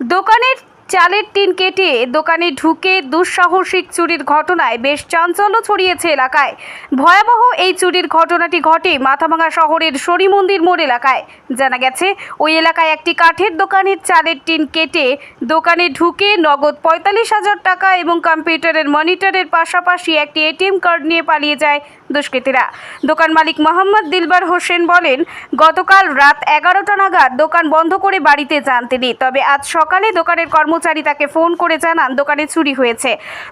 দোকানের চালের টিন কেটে দোকানে ঢুকে দুঃসাহসিক চুরির ঘটনায় বেশ চাঞ্চল্য ছড়িয়েছে এলাকায়। ভয়াবহ এই চুরির ঘটনাটি ঘটে মাথাভাঙা শহরের শনি মন্দির মোড় এলাকায়। জানা গেছে, ওই এলাকায় একটি কাঠের দোকানের চালের টিন কেটে দোকানে ঢুকে নগদ পঁয়তাল্লিশ হাজার টাকা এবং কম্পিউটারের মনিটরের পাশাপাশি একটি এটিএম কার্ড নিয়ে পালিয়ে যায় দুষ্কৃতীরা। দোকান মালিক মোহাম্মদ দিলবার হোসেন বলেন, গতকাল রাত এগারোটা নাগাদ দোকান বন্ধ করে বাড়িতে যান তিনি। তবে আজ সকালে দোকানের কর্মচারী তাকে ফোন করে জানান দোকানে চুরি হয়েছে।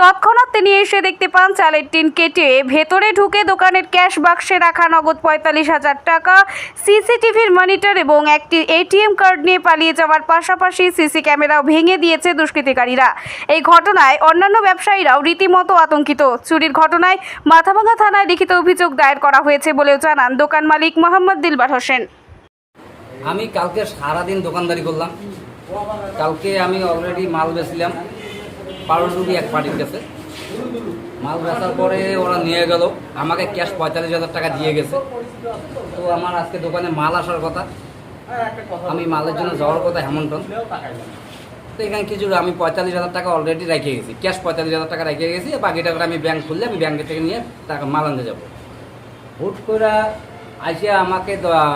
তৎক্ষণাৎ তিনি এসে দেখতে পান, চালের টিন কেটে ভেতরে ঢুকে দোকানের ক্যাশ বাক্সে রাখা নগদ পঁয়তাল্লিশ হাজার টাকা, সিসিটিভির মনিটর এবং একটি এটিএম কার্ড নিয়ে পালিয়ে যাওয়ার পাশাপাশি সিসি ক্যামেরাও ভেঙে দিয়েছে দুষ্কৃতিকারীরা। এই ঘটনায় অন্যান্য ব্যবসায়ীরাও রীতিমতো আতঙ্কিত। চুরির ঘটনায় মাথাভাঙা থানায় লিখিত অভিযোগ দায়ের করা হয়েছে বলেও জানান দোকান মালিক মোহাম্মদ দিলবার হোসেন। আমি কালকে সারাদিন দোকানদারি করলাম। কালকে আমি অলরেডি মাল বেচলাম। পাউরুটি এক পার্টির কাছে। মাল বেচার পরে ওরা নিয়ে গেল। আমাকে ক্যাশ পঁয়তাল্লিশ হাজার টাকা দিয়ে গেছে। তো আমার আজকে দোকানে মাল আসার কথা। আমি মালের জন্য যাওয়ার কথা হেমন্টন তো এখানে কিছু আমি পঁয়তাল্লিশ হাজার টাকা অলরেডি রেখে গেছি। ক্যাশ পঁয়তাল্লিশ হাজার টাকা রেখে গেছি বাকি টাকাটা আমি ব্যাংক খুললে আমি ব্যাংকে থেকে নিয়ে টাকা মাল আনতে যাব। হুট করে আইসে আমাকে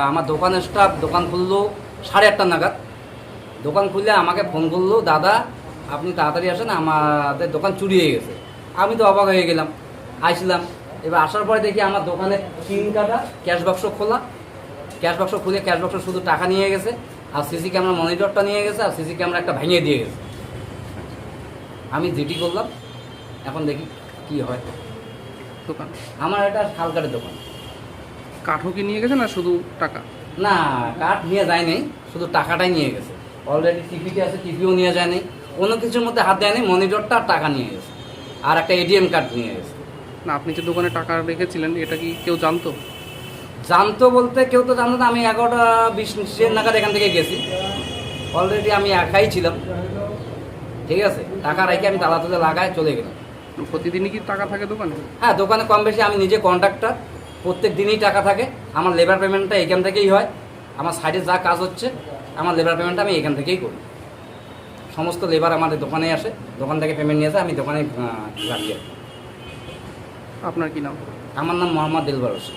আমার দোকানের স্টাফ দোকান খুললো সাড়ে আটটা নাগাদ। দোকান খুললে আমাকে ফোন করল, দাদা, আপনি তাড়াতাড়ি আসেন, আমাদের দোকান চুরি হয়ে গেছে। আমি তো অবাক হয়ে গেলাম, আইছিলাম। এবার আসার পরে দেখি আমার দোকানে তিন কাটা ক্যাশ বাক্স খোলা। ক্যাশ বক্স খুলে ক্যাশ বক্স শুধু টাকা নিয়ে গেছে আর সিসি ক্যামেরা মনিটরটা নিয়ে গেছে আর সিসি ক্যামেরা একটা ভেঙে দিয়ে গেছে। আমি জিটি করলাম এখন দেখি কি হয়। দোকান? আমার এটা শালকারের দোকান। কাঠও কি নিয়ে গেছে না শুধু টাকা? না কাঠ নিয়ে যায় নাই শুধু টাকাটাই নিয়ে গেছে। অলরেডি টিপিতে আছে টিভিও নিয়ে যায় নাই কোনো কিছুর মধ্যে হাত দেয় নাই মনিটরটা আর টাকা নিয়ে গেছে। আর একটা এটিএম কার্ড নিয়ে গেছে। না আপনি যে দোকানে টাকা রেখেছিলেন এটা কি কেউ জানতো? জানতো বলতে কেউ তো জানতো না আমি এগারোটা বিশ নাগাদ এখান থেকে গেছি। অলরেডি আমি একাই ছিলাম। ঠিক আছে? টাকা রেখে আমি তালা তুলে লাগায় চলে গেলাম। প্রতিদিনই কি টাকা থাকে দোকানে? হ্যাঁ দোকানে কম বেশি আমি নিজে কন্ট্রাক্টর প্রত্যেক দিনই টাকা থাকে। আমার লেবার পেমেন্টটা এখান থেকেই হয়। আমার সাইডে যা কাজ হচ্ছে আমার লেবার পেমেন্টটা আমি এখান থেকেই করি। সমস্ত লেবার আমাদের দোকানে আসে দোকান থেকে পেমেন্ট নিয়ে আসে আমি দোকানে রাখি আপনার কি নাম? আমার নাম মোহাম্মদ দিলবার হোসেন।